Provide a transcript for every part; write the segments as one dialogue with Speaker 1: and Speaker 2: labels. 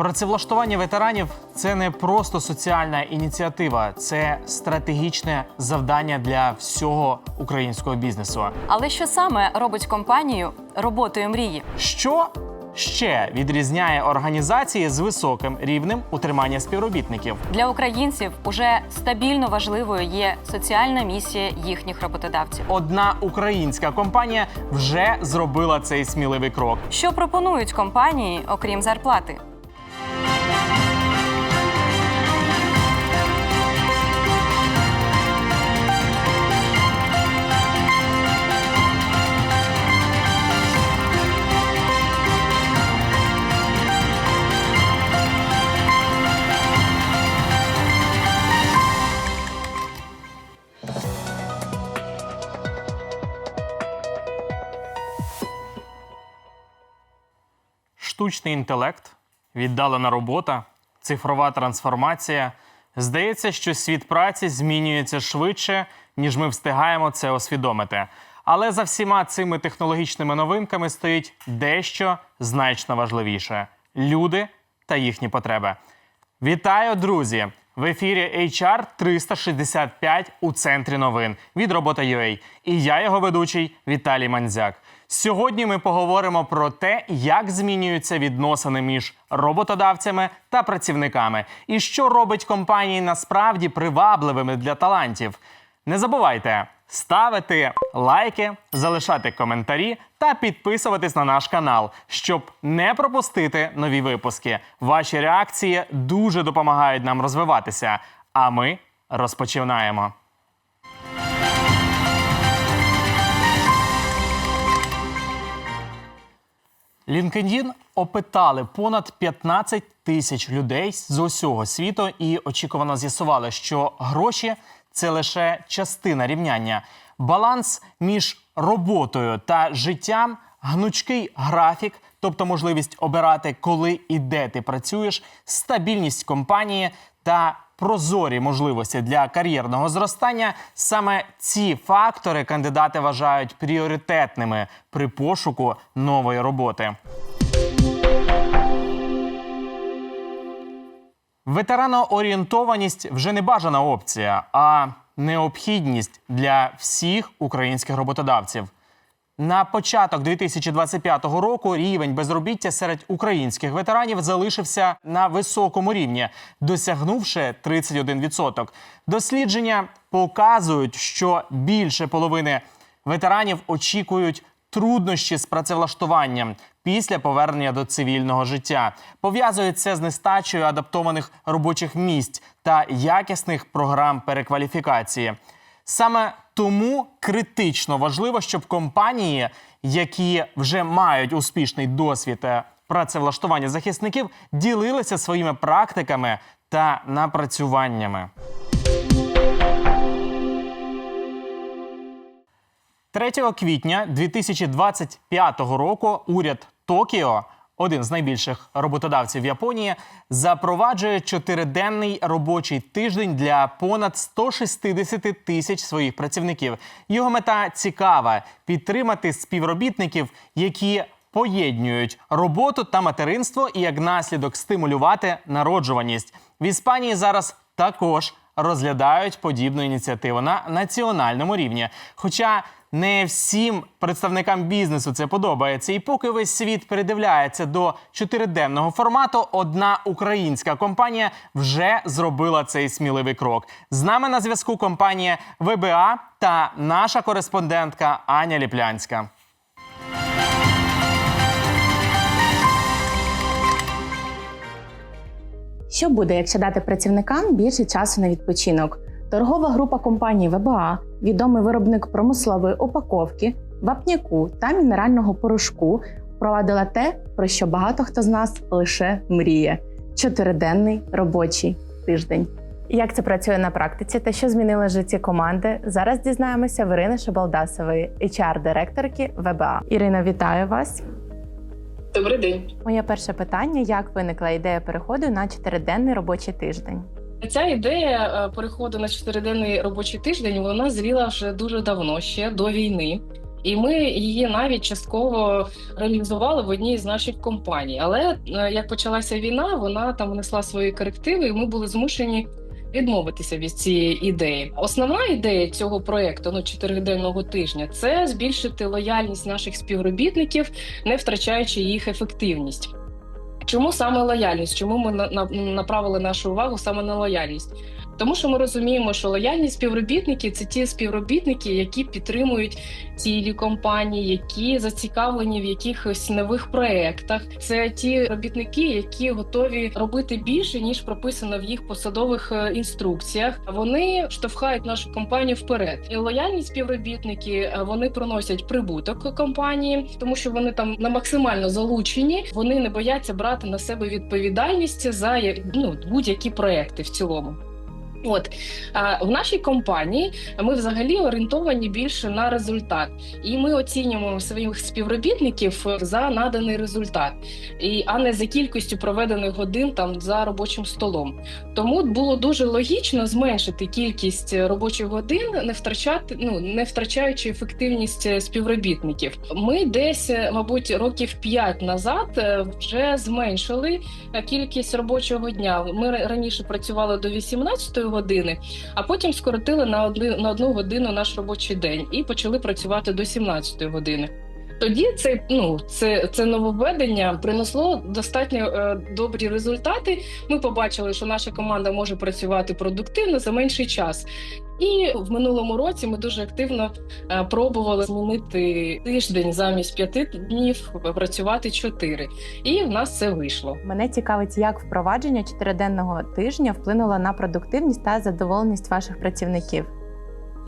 Speaker 1: Працевлаштування ветеранів це не просто соціальна ініціатива, це стратегічне завдання для всього українського бізнесу.
Speaker 2: Але що саме робить компанію роботою мрії?
Speaker 1: Що ще відрізняє організації з високим рівнем утримання співробітників?
Speaker 2: Для українців уже стабільно важливою є соціальна місія їхніх роботодавців.
Speaker 1: Одна українська компанія вже зробила цей сміливий крок.
Speaker 2: Що пропонують компанії, окрім зарплати?
Speaker 1: Штучний інтелект, віддалена робота, цифрова трансформація. Здається, що світ праці змінюється швидше, ніж ми встигаємо це освідомити. Але за всіма цими технологічними новинками стоїть дещо значно важливіше люди та їхні потреби. Вітаю, друзі! В ефірі HR 365 у центрі новин від Робота.ua. І я його ведучий Віталій Манзяк. Сьогодні ми поговоримо про те, як змінюються відносини між роботодавцями та працівниками, і що робить компанії насправді привабливими для талантів. Не забувайте ставити лайки, залишати коментарі та підписуватись на наш канал, щоб не пропустити нові випуски. Ваші реакції дуже допомагають нам розвиватися. А ми розпочинаємо. LinkedIn опитали понад 15 тисяч людей з усього світу і очікувано з'ясували, що гроші це лише частина рівняння. Баланс між роботою та життям, гнучкий графік, тобто можливість обирати, коли і де ти працюєш, стабільність компанії та прозорі можливості для кар'єрного зростання. Саме ці фактори кандидати вважають пріоритетними при пошуку нової роботи. Ветераноорієнтованість вже не бажана опція, а необхідність для всіх українських роботодавців. На початок 2025 року рівень безробіття серед українських ветеранів залишився на високому рівні, досягнувши 31%. Дослідження показують, що більше половини ветеранів очікують труднощі з працевлаштуванням після повернення до цивільного життя. Пов'язують це з нестачею адаптованих робочих місць та якісних програм перекваліфікації. Саме тому критично важливо, щоб компанії, які вже мають успішний досвід е, працевлаштування захисників, ділилися своїми практиками та напрацюваннями. 3 квітня 2025 року уряд Токіо, один з найбільших роботодавців Японії, запроваджує чотириденний робочий тиждень для понад 160 тисяч своїх працівників. Його мета цікава підтримати співробітників, які поєднують роботу та материнство, і як наслідок стимулювати народжуваність. В Іспанії зараз також розглядають подібну ініціативу на національному рівні. Хоча не всім представникам бізнесу це подобається, і поки весь світ передивляється до чотириденного формату, одна українська компанія вже зробила цей сміливий крок. З нами на зв'язку компанія ВБА та наша кореспондентка Аня Ліплянська.
Speaker 3: Що буде, якщо дати працівникам більше часу на відпочинок? Торгова група компанії ВБА, відомий виробник промислової упаковки, вапняку та мінерального порошку, впровадила те, про що багато хто з нас лише мріє: чотириденний робочий тиждень. Як це працює на практиці та що змінило житті команди? Зараз дізнаємося в Ірини Шабалдасової, HR-директорки ВБА. Ірина, вітаю вас!
Speaker 4: Добрий день.
Speaker 3: Моє перше питання: як виникла ідея переходу на чотириденний робочий тиждень?
Speaker 4: Ця ідея е, переходу на чотириденний робочий тиждень вона зріла вже дуже давно, ще до війни. І ми її навіть частково реалізували в одній з наших компаній. Але е, як почалася війна, вона там внесла свої корективи, і ми були змушені відмовитися від цієї ідеї. Основна ідея цього проекту, ну чотириденного тижня, це збільшити лояльність наших співробітників, не втрачаючи їх ефективність. Чому саме лояльність? Чому ми на- на- направили нашу увагу саме на лояльність? Тому що ми розуміємо, що лояльні співробітники це ті співробітники, які підтримують цілі компанії, які зацікавлені в якихось нових проєктах. Це ті робітники, які готові робити більше ніж прописано в їх посадових е, інструкціях. Вони штовхають нашу компанію вперед. І лояльні співробітники е, вони приносять прибуток компанії, тому що вони там на максимально залучені. Вони не бояться брати на себе відповідальність за ну, будь-які проекти в цілому. От в нашій компанії ми взагалі орієнтовані більше на результат, і ми оцінюємо своїх співробітників за наданий результат, і а не за кількістю проведених годин там за робочим столом. Тому було дуже логічно зменшити кількість робочих годин, не втрачати, ну не втрачаючи ефективність е, співробітників. Ми десь, е, мабуть, років 5 назад е, вже зменшили кількість робочого дня. Ми раніше працювали до 18 години, а потім скоротили на одну, на одну годину наш робочий день і почали працювати до 17 години. Тоді це ну це, це нововведення принесло достатньо е, добрі результати. Ми побачили, що наша команда може працювати продуктивно за менший час. І в минулому році ми дуже активно е, пробували змінити тиждень замість п'яти днів працювати чотири. І в нас це вийшло.
Speaker 3: Мене цікавить, як впровадження чотириденного тижня вплинуло на продуктивність та задоволеність ваших працівників.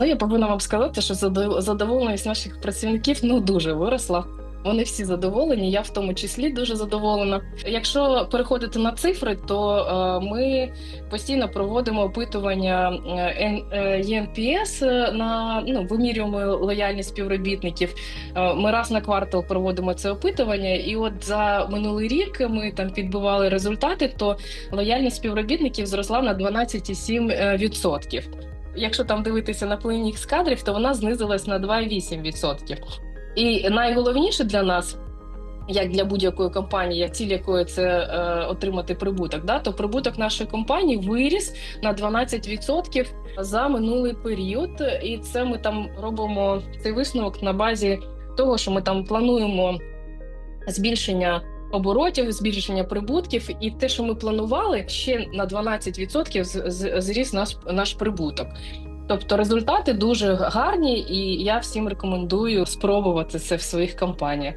Speaker 4: Ну, я повинна вам сказати, що задов- задоволеність наших працівників ну дуже виросла. Вони всі задоволені, я в тому числі дуже задоволена. Якщо переходити на цифри, то е, ми постійно проводимо опитування е, е, ЄНПС е, на ну вимірюємо лояльність співробітників. Ми раз на квартал проводимо це опитування, і от за минулий рік ми там підбивали результати, то лояльність співробітників зросла на 12,7%. Якщо там дивитися на плинніг з кадрів, то вона знизилась на 2,8%. І найголовніше для нас, як для будь-якої компанії, як ціль якої це е, отримати прибуток, да, то прибуток нашої компанії виріс на 12% за минулий період. І це ми там робимо цей висновок на базі того, що ми там плануємо збільшення оборотів, збільшення прибутків, і те, що ми планували, ще на 12% з- з- зріс наш, наш прибуток. Тобто результати дуже гарні, і я всім рекомендую спробувати це в своїх компаніях.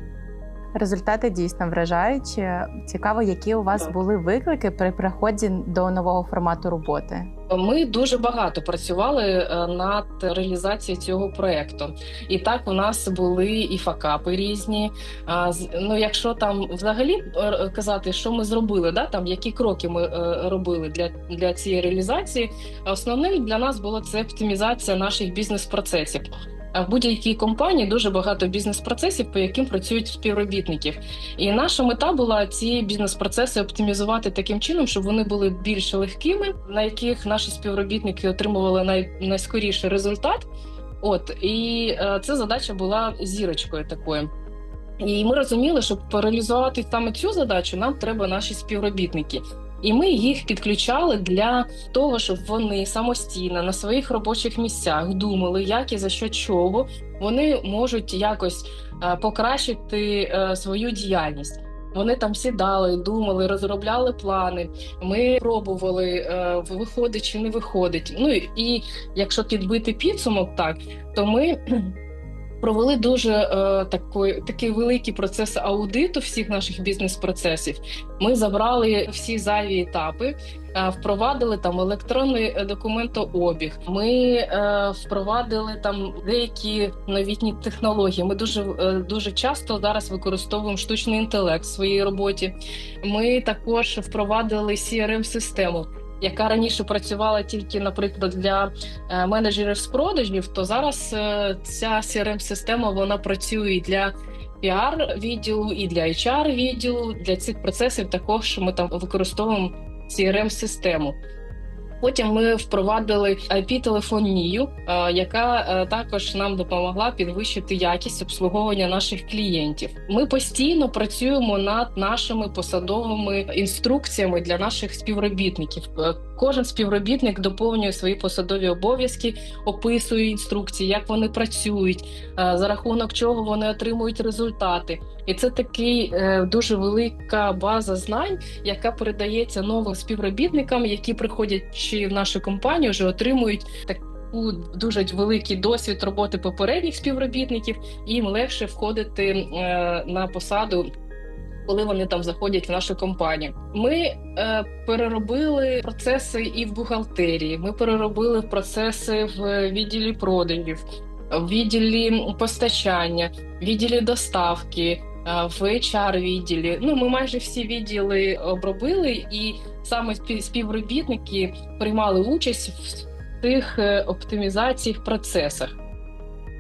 Speaker 3: Результати дійсно вражаючі. Цікаво, які у вас
Speaker 4: Так.
Speaker 3: були виклики при приході до нового формату роботи.
Speaker 4: Ми дуже багато працювали е, над реалізацією цього проекту. І так у нас були і факапи різні. Ну, якщо там взагалі е, казати, що ми зробили, да там які кроки ми е, робили для, для цієї реалізації, основним для нас було це оптимізація наших бізнес-процесів. А в будь-якій компанії дуже багато бізнес-процесів, по яким працюють співробітників. І наша мета була ці бізнес-процеси оптимізувати таким чином, щоб вони були більш легкими, на яких наші співробітники отримували най, найскоріший результат. От і е, ця задача була зірочкою такою. І ми розуміли, щоб реалізувати саме цю задачу, нам треба наші співробітники. І ми їх підключали для того, щоб вони самостійно на своїх робочих місцях думали, як і за що чого вони можуть якось е, покращити е, свою діяльність. Вони там сідали, думали, розробляли плани. Ми пробували, е, виходить чи не виходить. Ну і- і якщо підбити підсумок, так то ми провели дуже е, такий, такий великий процес аудиту всіх наших бізнес-процесів. Ми забрали всі зайві етапи, е, впровадили там електронний е, документообіг. Ми е, впровадили там деякі новітні технології. Ми дуже е, дуже часто зараз використовуємо штучний інтелект в своїй роботі. Ми також впровадили crm систему яка раніше працювала тільки, наприклад, для е, менеджерів з продажів, то зараз е, ця crm система вона працює і для піар відділу, і для HR відділу. Для цих процесів також ми там використовуємо crm систему Потім ми впровадили IP-телефонію, е, яка е, також нам допомогла підвищити якість обслуговування наших клієнтів. Ми постійно працюємо над нашими посадовими інструкціями для наших співробітників. Е, Кожен співробітник доповнює свої посадові обов'язки, описує інструкції, як вони працюють, за рахунок чого вони отримують результати. І це такий дуже велика база знань, яка передається новим співробітникам, які приходячи в нашу компанію, вже отримують таку дуже великий досвід роботи попередніх співробітників, і їм легше входити е, на посаду. Коли вони там заходять в нашу компанію, ми е, переробили процеси і в бухгалтерії. Ми переробили процеси в відділі продажів, в відділі постачання, в відділі доставки, в HR відділі. Ну ми майже всі відділи обробили, і саме співробітники приймали участь в тих е, оптимізаціях процесах.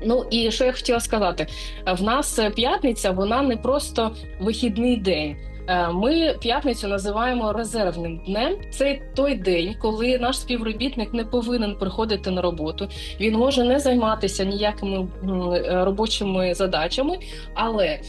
Speaker 4: Ну і що я хотіла сказати, в нас е, п'ятниця, вона не просто вихідний день. Е, Ми п'ятницю називаємо резервним днем. Це той день, коли наш співробітник не повинен приходити на роботу. Він може не займатися ніякими е, робочими задачами, але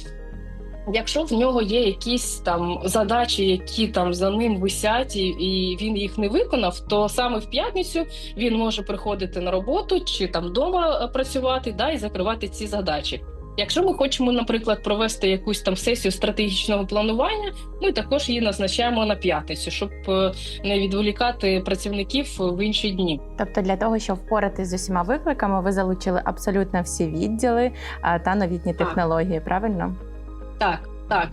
Speaker 4: Якщо в нього є якісь там задачі, які там за ним висять, і, і він їх не виконав, то саме в п'ятницю він може приходити на роботу чи там вдома працювати, да, і закривати ці задачі. Якщо ми хочемо, наприклад, провести якусь там сесію стратегічного планування, ми також її назначаємо на п'ятницю, щоб е, не відволікати працівників в інші дні.
Speaker 3: Тобто, для того, щоб впоратись з усіма викликами, ви залучили абсолютно всі відділи та новітні
Speaker 4: Так.
Speaker 3: технології, правильно?
Speaker 4: Так, так.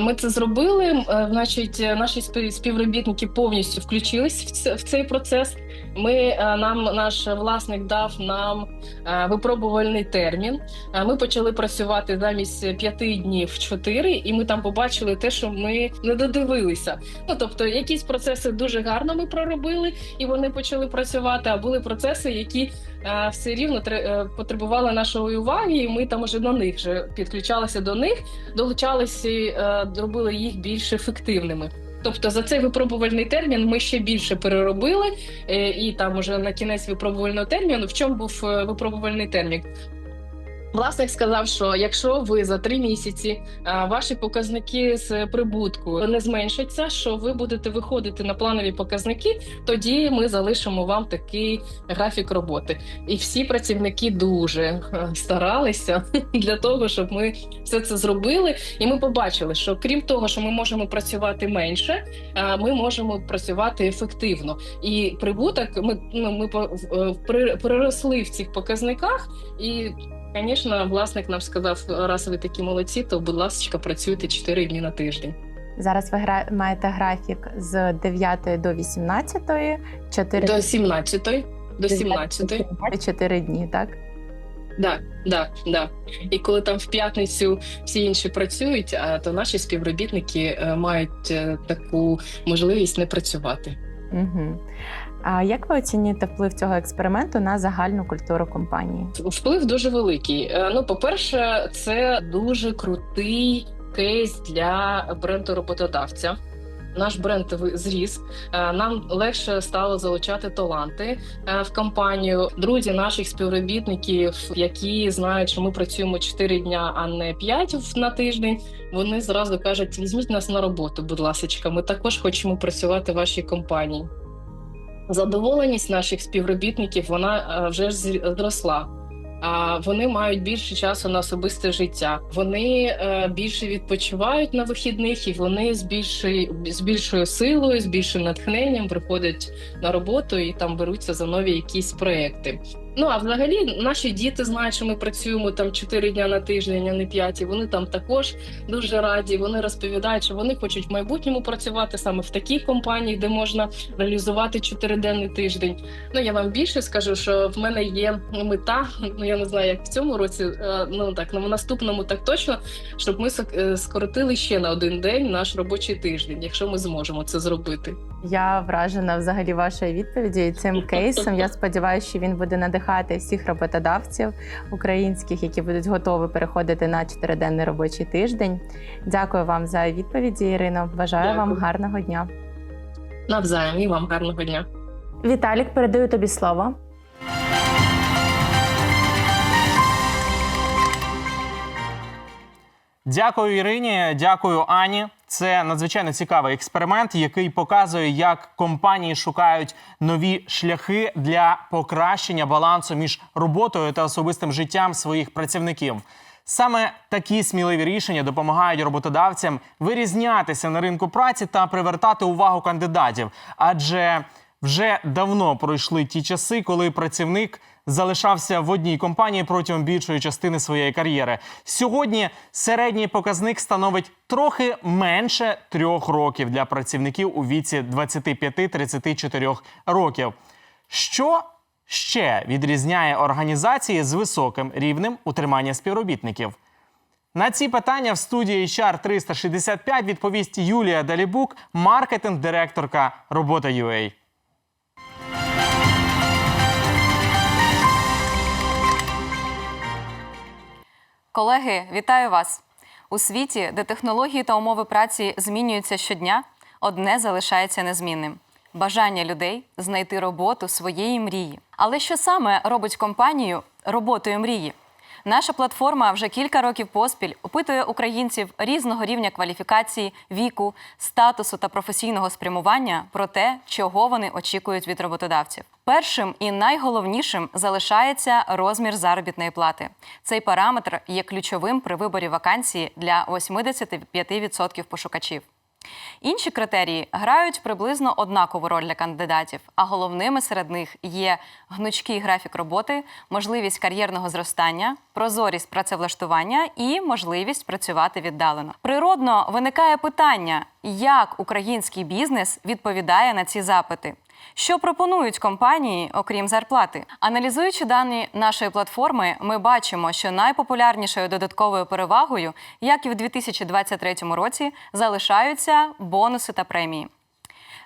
Speaker 4: Ми це зробили. Е, Значить, наші спів- співробітники повністю включились в цей процес. Ми е, нам наш власник дав нам е, випробувальний термін. Е, Ми почали працювати замість п'яти днів чотири, і ми там побачили те, що ми не додивилися. Ну тобто, якісь процеси дуже гарно ми проробили, і вони почали працювати. А були процеси, які все рівно тре- потребували нашої уваги, і ми там уже на них вже підключалися до них долучалися, робили їх більш ефективними. Тобто за цей випробувальний термін ми ще більше переробили, е, і там уже на кінець випробувального терміну. В чому був е, випробувальний термін? Власник сказав, що якщо ви за три місяці ваші показники з прибутку не зменшаться, що ви будете виходити на планові показники, тоді ми залишимо вам такий графік роботи. І всі працівники дуже е, старалися для того, щоб ми все це зробили. І ми побачили, що крім того, що ми можемо працювати менше, ми можемо працювати ефективно. І прибуток ми ну ми е, приросли в цих показниках. І, звісно, власник нам сказав: раз ви такі молодці, то будь ласка, працюйте 4 дні на тиждень.
Speaker 3: Зараз ви гра... маєте графік з 9 до 18, 4
Speaker 4: До 17-ї. До 17-ї.
Speaker 3: 4 дні, так?
Speaker 4: Да, да, да. І коли там в п'ятницю всі інші працюють, а то наші співробітники е, мають е, таку можливість не працювати.
Speaker 3: Угу. А як ви оцінюєте вплив цього експерименту на загальну культуру компанії?
Speaker 4: Вплив дуже великий. Е, Ну, по-перше, це дуже крутий кейс для бренду роботодавця. Наш бренд зріс. Е, Нам легше стало залучати таланти е, в компанію. Друзі наших співробітників, які знають, що ми працюємо 4 дня, а не 5 на тиждень. Вони зразу кажуть: візьміть нас на роботу, будь ласка, ми також хочемо працювати в вашій компанії. Задоволеність наших співробітників вона е, вже зросла. А вони мають більше часу на особисте життя. Вони е, більше відпочивають на вихідних, і вони з більшою з більшою силою, з більшим натхненням приходять на роботу і там беруться за нові якісь проекти. Ну а взагалі наші діти знають, що ми працюємо там 4 дня на тиждень, а не 5, і Вони там також дуже раді. Вони розповідають, що вони хочуть в майбутньому працювати саме в такій компанії, де можна реалізувати чотириденний тиждень. Ну я вам більше скажу, що в мене є мета. Ну я не знаю, як в цьому році, е, ну так на наступному так точно, щоб ми е, скоротили ще на один день наш робочий тиждень, якщо ми зможемо це зробити.
Speaker 3: Я вражена взагалі вашою відповіддю і цим кейсом. Я сподіваюся, що він буде надихати всіх роботодавців українських, які будуть готові переходити на чотириденний робочий тиждень. Дякую вам за відповіді, Ірино. Бажаю вам гарного дня.
Speaker 4: Навзаєм і вам гарного дня.
Speaker 3: Віталік, передаю тобі слово.
Speaker 1: Дякую Ірині, дякую Ані. Це надзвичайно цікавий експеримент, який показує, як компанії шукають нові шляхи для покращення балансу між роботою та особистим життям своїх працівників. Саме такі сміливі рішення допомагають роботодавцям вирізнятися на ринку праці та привертати увагу кандидатів. Адже вже давно пройшли ті часи, коли працівник залишався в одній компанії протягом більшої частини своєї кар'єри. Сьогодні середній показник становить трохи менше трьох років для працівників у віці 25-34 років. Що ще відрізняє організації з високим рівнем утримання співробітників? На ці питання в студії HR 365 відповість Юлія Далібук, маркетинг-директорка Робота.UA.
Speaker 2: Колеги, вітаю вас! У світі, де технології та умови праці змінюються щодня, одне залишається незмінним бажання людей знайти роботу своєї мрії. Але що саме робить компанію роботою мрії? Наша платформа вже кілька років поспіль опитує українців різного рівня кваліфікації, віку, статусу та професійного спрямування про те, чого вони очікують від роботодавців. Першим і найголовнішим залишається розмір заробітної плати. Цей параметр є ключовим при виборі вакансії для 85% пошукачів. Інші критерії грають приблизно однакову роль для кандидатів, а головними серед них є гнучкий графік роботи, можливість кар'єрного зростання, прозорість працевлаштування і можливість працювати віддалено. Природно виникає питання, як український бізнес відповідає на ці запити. Що пропонують компанії, окрім зарплати? Аналізуючи дані нашої платформи, ми бачимо, що найпопулярнішою додатковою перевагою, як і в 2023 році, залишаються бонуси та премії.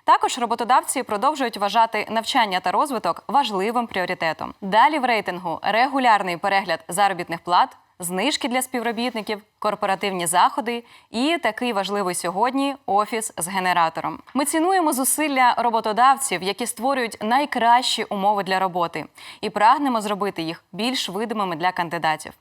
Speaker 2: Також роботодавці продовжують вважати навчання та розвиток важливим пріоритетом. Далі в рейтингу регулярний перегляд заробітних плат, знижки для співробітників, корпоративні заходи і такий важливий сьогодні офіс з генератором. Ми цінуємо зусилля роботодавців, які створюють найкращі умови для роботи, і прагнемо зробити їх більш видимими для кандидатів.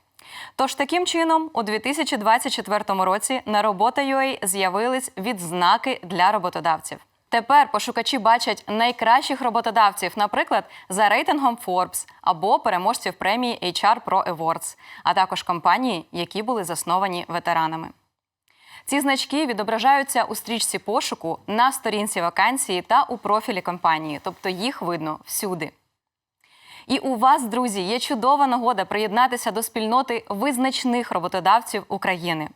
Speaker 2: Тож таким чином, у 2024 році на робота.ua з'явились відзнаки для роботодавців. Тепер пошукачі бачать найкращих роботодавців, наприклад, за рейтингом Forbes або переможців премії HR Pro Awards, а також компанії, які були засновані ветеранами. Ці значки відображаються у стрічці пошуку на сторінці вакансії та у профілі компанії, тобто їх видно всюди. І у вас, друзі, є чудова нагода приєднатися до спільноти визначних роботодавців України.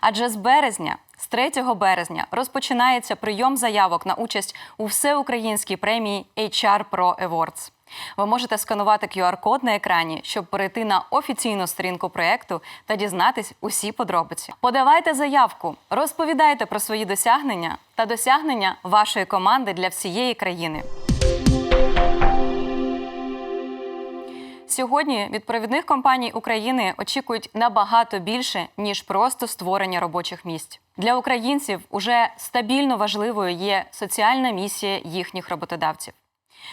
Speaker 2: Адже з березня, з 3 березня, розпочинається прийом заявок на участь у всеукраїнській премії HR Pro Awards. Ви можете сканувати QR-код на екрані, щоб перейти на офіційну сторінку проєкту та дізнатись усі подробиці. Подавайте заявку, розповідайте про свої досягнення та досягнення вашої команди для всієї країни. Сьогодні від провідних компаній України очікують набагато більше ніж просто створення робочих місць. Для українців уже стабільно важливою є соціальна місія їхніх роботодавців.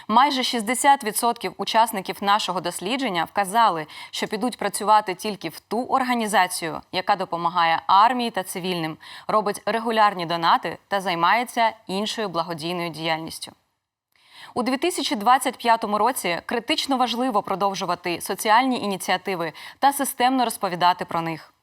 Speaker 2: Майже 60% учасників нашого дослідження вказали, що підуть працювати тільки в ту організацію, яка допомагає армії та цивільним, робить регулярні донати та займається іншою благодійною діяльністю. У 2025 році критично важливо продовжувати соціальні ініціативи та системно розповідати про них.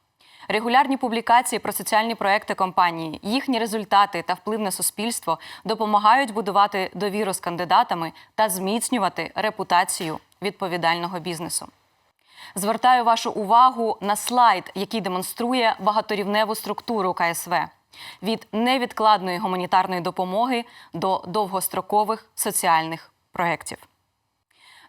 Speaker 2: Регулярні публікації про соціальні проекти компанії, їхні результати та вплив на суспільство допомагають будувати довіру з кандидатами та зміцнювати репутацію відповідального бізнесу. Звертаю вашу увагу на слайд, який демонструє багаторівневу структуру КСВ від невідкладної гуманітарної допомоги до довгострокових соціальних проєктів.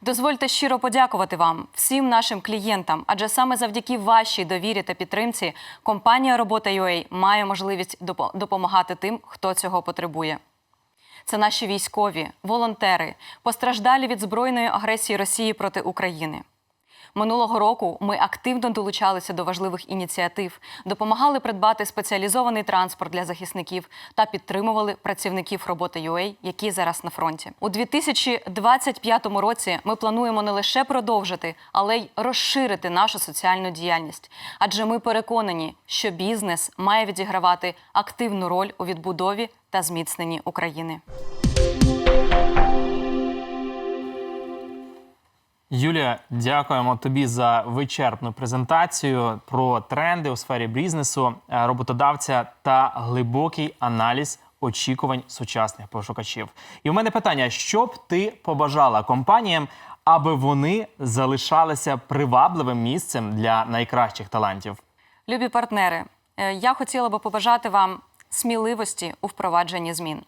Speaker 2: Дозвольте щиро подякувати вам, всім нашим клієнтам, адже саме завдяки вашій довірі та підтримці компанія Робота.UA має можливість допомагати тим, хто цього потребує. Це наші військові, волонтери, постраждалі від збройної агресії Росії проти України. Минулого року ми активно долучалися до важливих ініціатив, допомагали придбати спеціалізований транспорт для захисників та підтримували працівників роботи UA, які зараз на фронті. У 2025 році ми плануємо не лише продовжити, але й розширити нашу соціальну діяльність. Адже ми переконані, що бізнес має відігравати активну роль у відбудові та зміцненні України.
Speaker 1: Юлія, дякуємо тобі за вичерпну презентацію про тренди у сфері бізнесу, е, роботодавця та глибокий аналіз очікувань сучасних пошукачів. І в мене питання: що б ти побажала компаніям, аби вони залишалися привабливим місцем для найкращих талантів?
Speaker 2: Любі партнери, е, я хотіла би побажати вам сміливості у впровадженні змін.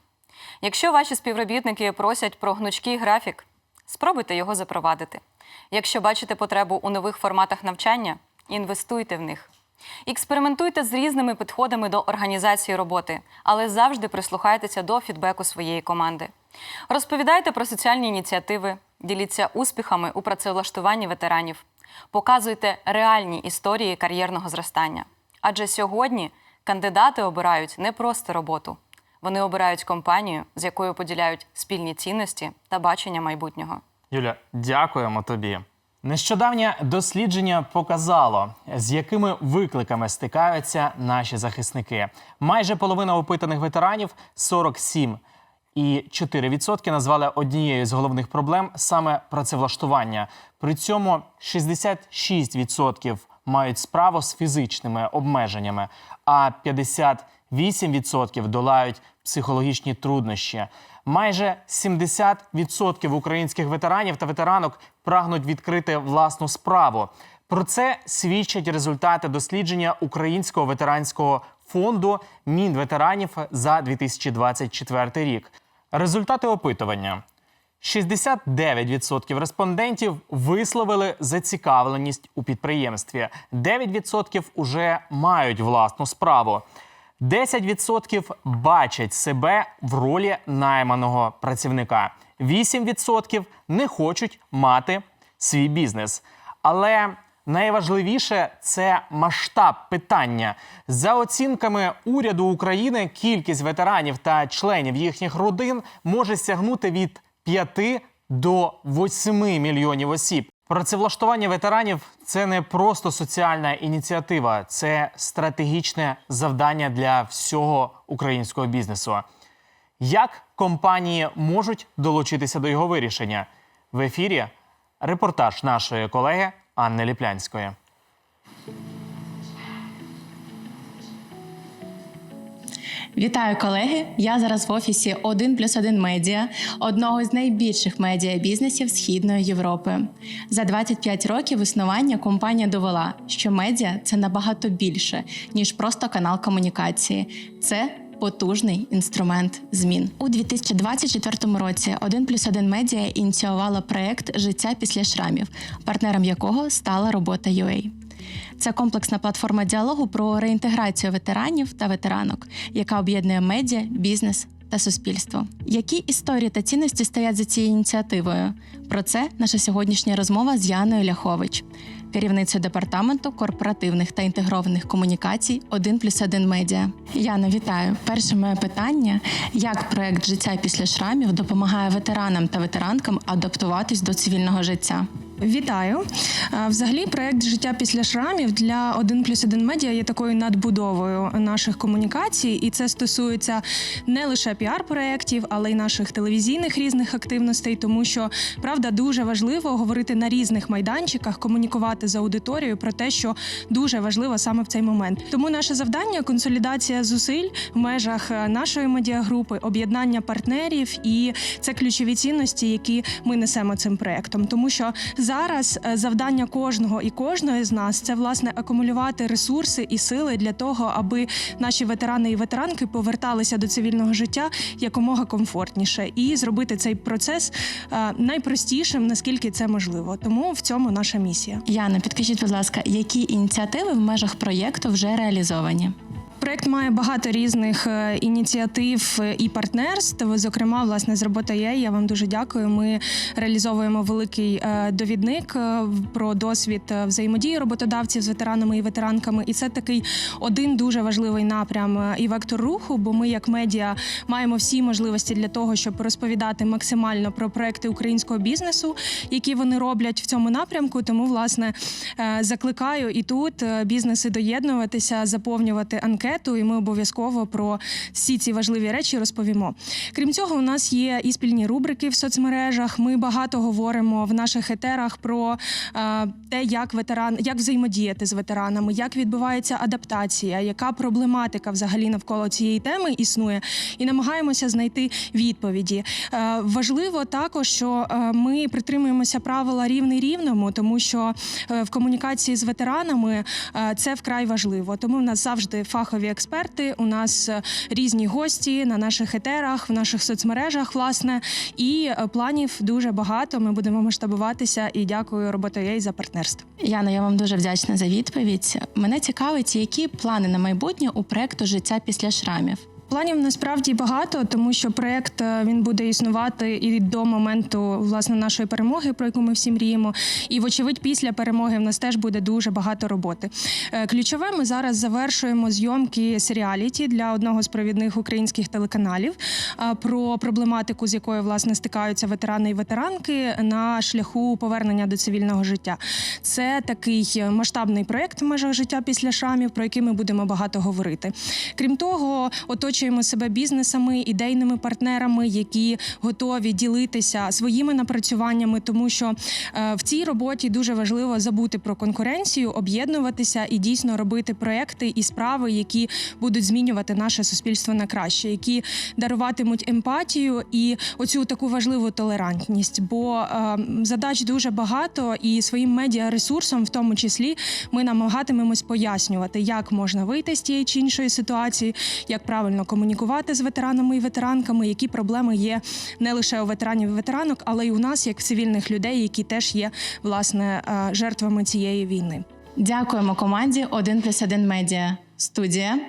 Speaker 2: Якщо ваші співробітники просять про гнучкий графік, спробуйте його запровадити. Якщо бачите потребу у нових форматах навчання, інвестуйте в них. Експериментуйте з різними підходами до організації роботи, але завжди прислухайтеся до фідбеку своєї команди. Розповідайте про соціальні ініціативи, діліться успіхами у працевлаштуванні ветеранів, показуйте реальні історії кар'єрного зростання. Адже сьогодні кандидати обирають не просто роботу, вони обирають компанію, з якою поділяють спільні цінності та бачення майбутнього.
Speaker 1: Юля, дякуємо тобі. Нещодавнє дослідження показало, з якими викликами стикаються наші захисники. Майже половина опитаних ветеранів 47 і 4% назвали однією з головних проблем саме працевлаштування. При цьому 66% мають справу з фізичними обмеженнями, а 58% долають психологічні труднощі. Майже 70% українських ветеранів та ветеранок прагнуть відкрити власну справу. Про це свідчать результати дослідження Українського ветеранського фонду Мінветеранів за 2024 рік. Результати опитування. 69% респондентів висловили зацікавленість у підприємстві. 9% уже мають власну справу. 10% бачать себе в ролі найманого працівника. 8% не хочуть мати свій бізнес. Але найважливіше це масштаб питання. За оцінками уряду України, кількість ветеранів та членів їхніх родин може сягнути від 5 до 8 мільйонів осіб. Працевлаштування ветеранів це не просто соціальна ініціатива, це стратегічне завдання для всього українського бізнесу. Як компанії можуть долучитися до його вирішення? В ефірі репортаж нашої колеги Анни Ліплянської.
Speaker 3: Вітаю, колеги! Я зараз в офісі 1 плюс 1 медіа, одного з найбільших медіабізнесів Східної Європи. За 25 років існування компанія довела, що медіа це набагато більше, ніж просто канал комунікації. Це потужний інструмент змін у 2024 році. 1 плюс 1 медіа ініціювала проект Життя після шрамів, партнером якого стала робота UA. Це комплексна платформа діалогу про реінтеграцію ветеранів та ветеранок, яка об'єднує медіа, бізнес та суспільство. Які історії та цінності стоять за цією ініціативою? Про це наша сьогоднішня розмова з Яною Ляхович, керівницею департаменту корпоративних та інтегрованих комунікацій 1 плюс 1 медіа. Яна, вітаю. Перше моє питання: як проект життя після шрамів допомагає ветеранам та ветеранкам адаптуватись до цивільного життя?
Speaker 5: Вітаю. Взагалі, проект життя після шрамів для 1 плюс 1 медіа є такою надбудовою наших комунікацій, і це стосується не лише піар-проєктів, але й наших телевізійних різних активностей, тому що правда дуже важливо говорити на різних майданчиках, комунікувати з аудиторією про те, що дуже важливо саме в цей момент. Тому наше завдання консолідація зусиль в межах е, нашої медіагрупи, об'єднання партнерів, і це ключові цінності, які ми несемо цим проектом, тому що зараз е, завдання кожного і кожної з нас це власне акумулювати ресурси і сили для того, аби наші ветерани і ветеранки поверталися до цивільного життя якомога комфортніше і зробити цей процес е, найпростішим, наскільки це можливо. Тому в цьому наша місія.
Speaker 3: Яна, підкажіть, будь ласка, які ініціативи в межах проєкту вже реалізовані?
Speaker 5: Проект має багато різних е, ініціатив е, і партнерств. Зокрема, власне, з роботою я вам дуже дякую. Ми реалізовуємо великий е, довідник про досвід взаємодії роботодавців з ветеранами і ветеранками. І це такий один дуже важливий напрям і вектор руху. Бо ми, як медіа, маємо всі можливості для того, щоб розповідати максимально про проекти українського бізнесу, які вони роблять в цьому напрямку. Тому, власне, закликаю і тут бізнеси доєднуватися, заповнювати анкету, і ми обов'язково про всі ці важливі речі розповімо. Крім цього, у нас є і спільні рубрики в соцмережах. Ми багато говоримо в наших етерах про е, те, як ветеран, як взаємодіяти з ветеранами, як відбувається адаптація, яка проблематика взагалі навколо цієї теми існує, і намагаємося знайти відповіді. Е, Важливо також, що е, ми притримуємося правила рівний рівному, тому що в комунікації з ветеранами це вкрай важливо. Тому в нас завжди фахові експерти. У нас е, різні гості на наших етерах, в наших соцмережах, власне, і е, планів дуже багато. Ми будемо масштабуватися. І дякую роботою за партнерство.
Speaker 3: Яна, я вам дуже вдячна за відповідь. Мене цікавить, які плани на майбутнє у проекту життя після шрамів.
Speaker 5: Планів насправді багато, тому що проект е, він буде існувати і до моменту власне нашої перемоги, про яку ми всі мріємо. І вочевидь, після перемоги в нас теж буде дуже багато роботи. Е, Ключове, ми зараз завершуємо зйомки серіаліті для одного з провідних українських телеканалів е, про проблематику, з якою власне стикаються ветерани і ветеранки на шляху повернення до цивільного життя. Це такий масштабний проект в межах життя після шрамів, про який ми будемо багато говорити. Крім того, оточуємо себе бізнесами, ідейними партнерами, які готові ділитися своїми напрацюваннями, тому що е, в цій роботі дуже важливо забути про конкуренцію, об'єднуватися і дійсно робити проекти і справи, які будуть змінювати наше суспільство на краще, які даруватимуть емпатію і оцю таку важливу толерантність. Бо е, задач дуже багато, і своїм медіаресурсом, в тому числі, ми намагатимемось пояснювати, як можна вийти з тієї чи іншої ситуації, як правильно комунікувати з ветеранами і ветеранками, які проблеми є не лише у ветеранів і ветеранок, але й у нас, як цивільних людей, які теж є власне е, жертвами цієї війни.
Speaker 3: Дякуємо команді 1 плюс 1 медіа студія.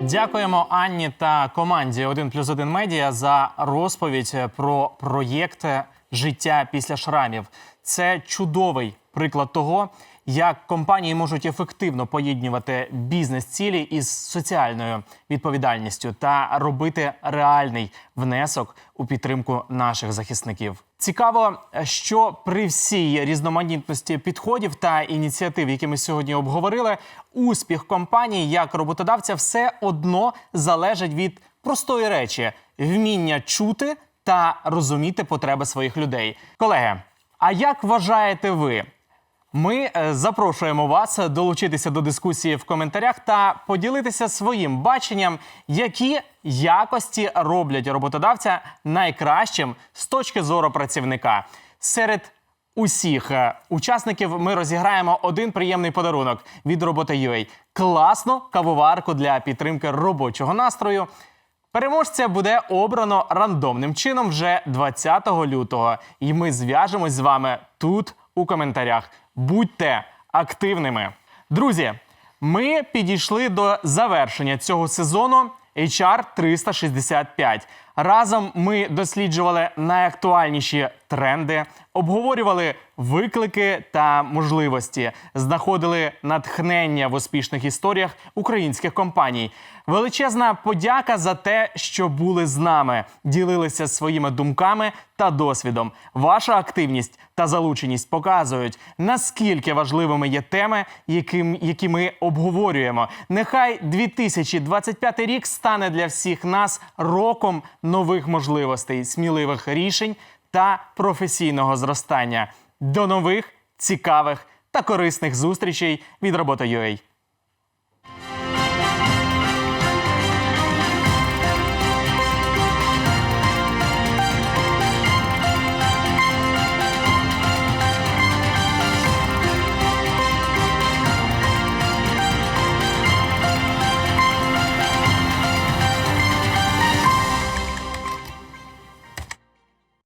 Speaker 1: Дякуємо Анні та команді 1 плюс 1 медіа за розповідь про проєкт життя після шрамів. Це чудовий приклад того, як компанії можуть ефективно поєднувати бізнес-цілі із соціальною відповідальністю та робити реальний внесок у підтримку наших захисників. Цікаво, що при всій різноманітності підходів та ініціатив, які ми сьогодні обговорили, успіх компанії як роботодавця все одно залежить від простої речі вміння чути та розуміти потреби своїх людей. Колеги, а як вважаєте ви? Ми е, запрошуємо вас долучитися до дискусії в коментарях та поділитися своїм баченням, які якості роблять роботодавця найкращим з точки зору працівника. Серед усіх е, учасників ми розіграємо один приємний подарунок від роботи.ua. класну кавоварку для підтримки робочого настрою. Переможця буде обрано рандомним чином вже 20 лютого. І ми зв'яжемось з вами тут у коментарях. Будьте активними. Друзі, ми підійшли до завершення цього сезону HR 365. Разом ми досліджували найактуальніші тренди, обговорювали виклики та можливості, знаходили натхнення в успішних історіях українських компаній. Величезна подяка за те, що були з нами, ділилися своїми думками та досвідом. Ваша активність та залученість показують, наскільки важливими є теми, яким, які ми обговорюємо. Нехай 2025 рік стане для всіх нас роком нових можливостей, сміливих рішень та професійного зростання. До нових цікавих та корисних зустрічей від роботи.ua.